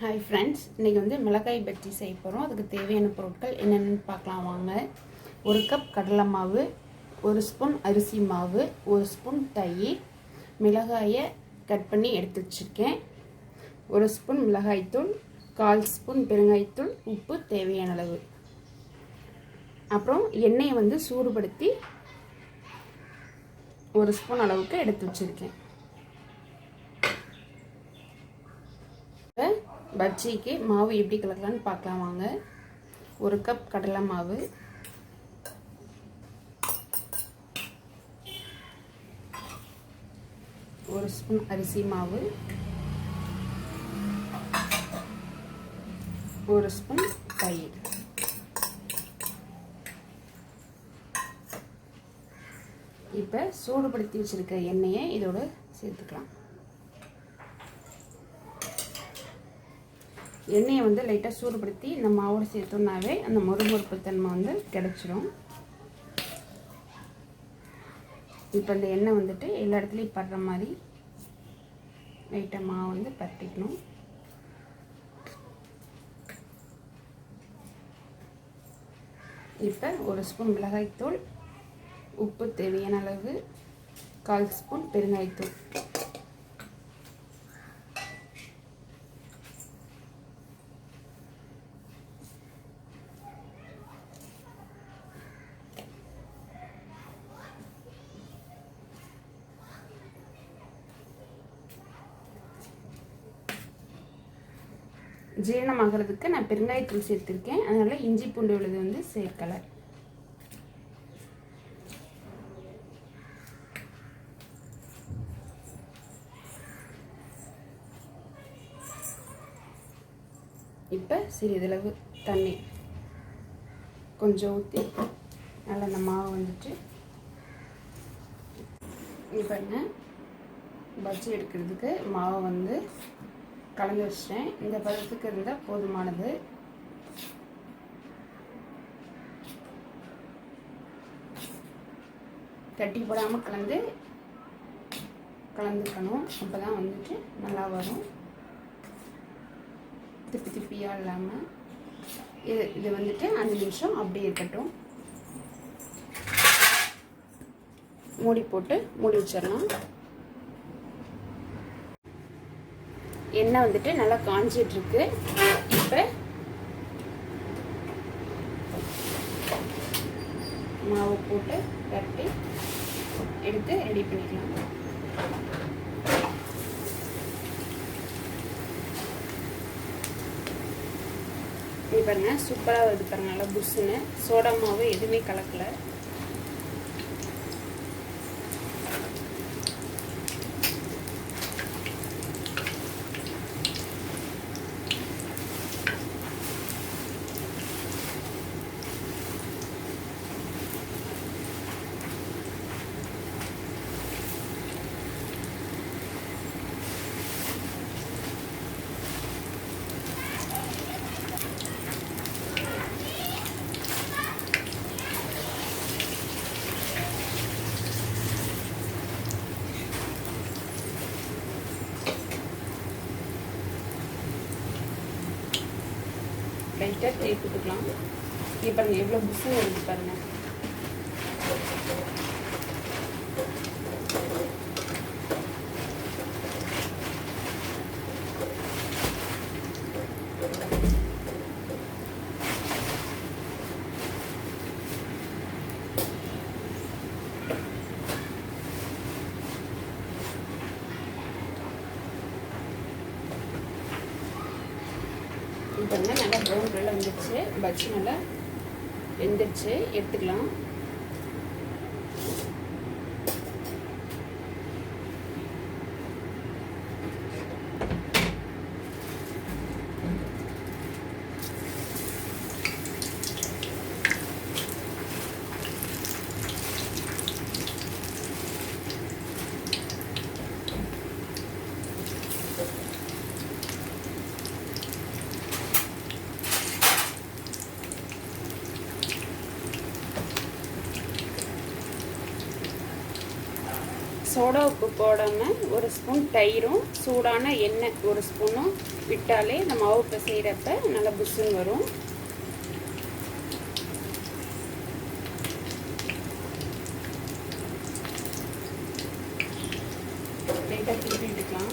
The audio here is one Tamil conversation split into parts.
ஹாய் ஃப்ரெண்ட்ஸ் இன்றைக்கி வந்து மிளகாய் பஜ்ஜி செய்ய போகிறோம் அதுக்கு தேவையான பொருட்கள் என்னென்னு பார்க்கலாம் வாங்க. ஒரு கப் கடலை மாவு ஒரு ஸ்பூன் அரிசி மாவு ஒரு ஸ்பூன் தயிர் மிளகாயை கட் பண்ணி எடுத்து வச்சுருக்கேன். ஒரு ஸ்பூன் மிளகாய்த்தூள் கால் ஸ்பூன் பெருங்காய்த்தூள் உப்பு தேவையான அளவு. அப்புறம் எண்ணெயை வந்து சூடுபடுத்தி ஒரு ஸ்பூன் அளவுக்கு எடுத்து வச்சுருக்கேன் இப்போ பஜ்ஜிக்கு மாவு எப்படி கலக்கலான்னு பார்க்கலாம் வாங்க. ஒரு கப் கடலை மாவு. ஒரு ஸ்பூன் அரிசி மாவு. ஒரு ஸ்பூன் தயிர். இப்போ சூடுபடுத்தி வச்சுருக்க எண்ணெயை இதோடு சேர்த்துக்கலாம். எண்ணெயை வந்து லைட்டாக சூடுபடுத்தி இந்த மாவோடு சேர்த்தோம்னாவே அந்த மொறுமொறுப்பு தன்மை வந்து கிடச்சிரும். இப்போ இந்த எண்ணெய் வந்துட்டு எல்லா இடத்துலையும் படுற மாதிரி லைட்டாக மாவு வந்து பரட்டிக்கணும். இப்போ ஒரு ஸ்பூன் மிளகாய்த்தூள் உப்பு தேவையான அளவு கால் ஸ்பூன் பெருங்காயத்தூள். ஜீரணமாகிறதுக்கு நான் பெருங்காயத்தூள் சேர்த்துருக்கேன். அதனால் இஞ்சி பூண்டு உள்ளது வந்து சேர்க்கலை. இப்போ சிறிதளவு தண்ணி. கொஞ்சம் ஊற்றி நல்லா அந்த மாவு வந்துட்டு இப்போ பஜ்ஜி எடுக்கிறதுக்கு மாவை வந்து கலந்து வச்சிட்டேன். இந்த பதத்துக்கு இருந்தால் போதுமானது. கட்டி போடாமல் கலந்து கலந்துக்கணும். அப்போ தான் வந்துட்டு நல்லா வரும். திப்பி திப்பியாக இல்லாமல் இது இது வந்துட்டு அஞ்சு நிமிஷம் அப்படியே இருக்கட்டும். மூடி போட்டு மூடி வச்சிடலாம். எண்ணெய் வந்துட்டு நல்லா காஞ்சிட்ருக்கு. இப்போ மாவு போட்டு கட்டி எடுத்து ரெடி பண்ணிக்கலாம். இது பாருங்க சூப்பராக வருது பாருங்க நல்லா புஷ்ஷுன்னு. சோடா மாவு எதுவுமே கலக்கலை. லைட்டாக தேய்ப்பு விட்டுக்கலாம் இங்கே பாருங்கள் எவ்வளோ புஷ்ஷுன்னு வருது பாருங்கள் இப்போ நல்லா ப்ரௌன் கலரில் வந்துடுச்சு பஜ்ஜி நல்லா வெந்துடுச்சு எடுத்துக்கலாம். சோடா உப்பு போடாமல் ஒரு ஸ்பூன் தயிரும் சூடான எண்ணெய் ஒரு ஸ்பூனும் விட்டாலே இந்த மாவு செய்கிறப்ப நல்லா புஷ்ஷுன்னு வரும். லைட்டாக திருப்பிட்டுக்கலாம்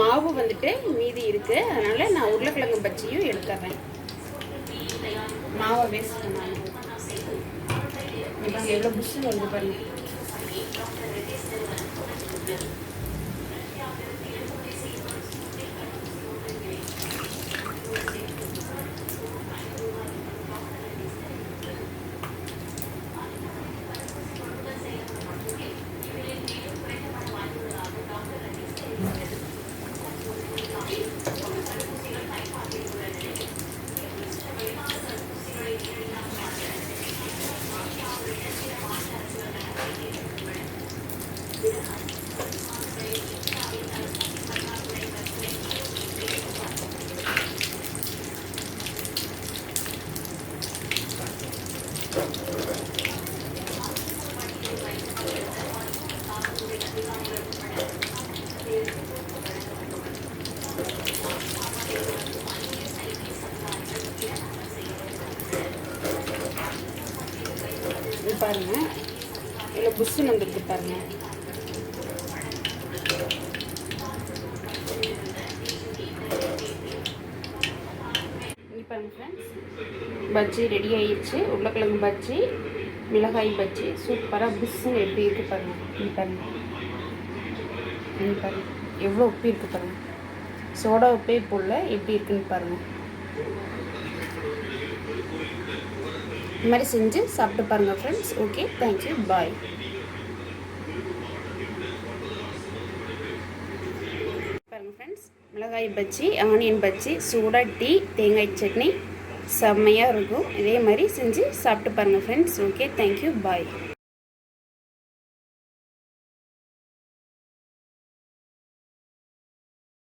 மாவு வந்துட்டு மீதி இருக்கு. அதனால நான் உருளைக்கிழங்கு பஜ்ஜியும் எடுத்துறேன். மாவை வேஸ்ட் பண்ணாங்க எவ்வளோ புஷ்ஷு வருது பாருங்க. இது பாருங்கள் இதில் புஷ்ஷு வந்துருக்கு பாருங்கள் பஜ்ஜி ரெடி ஆயிடுச்சு. உருளைக்கிழங்கு பஜ்ஜி மிளகாய் பஜ்ஜி. சூப்பராக புஷ்ஷுன்னு எப்படி இருக்குது பாருங்கள் பாருங்கள் பாருங்கள் எவ்வளோ உப்பு இருக்குது பாருங்கள் சோடா உப்பே போடல எப்படி இருக்குன்னு பாருங்கள் இந்த மாதிரி செஞ்சு சாப்பிட்டு பாருங்கள் ஃப்ரெண்ட்ஸ் ஓகே தேங்க்யூ பாய் பாருங்கள் ஃப்ரெண்ட்ஸ் மிளகாய் பஜ்ஜி ஆனியன் பஜ்ஜி சூடாக டீ தேங்காய் சட்னி செம்மையாக இருக்கும். இதே மாதிரி செஞ்சு சாப்பிட்டு பாருங்கள் ஃப்ரெண்ட்ஸ் ஓகே தேங்க்யூ பாய்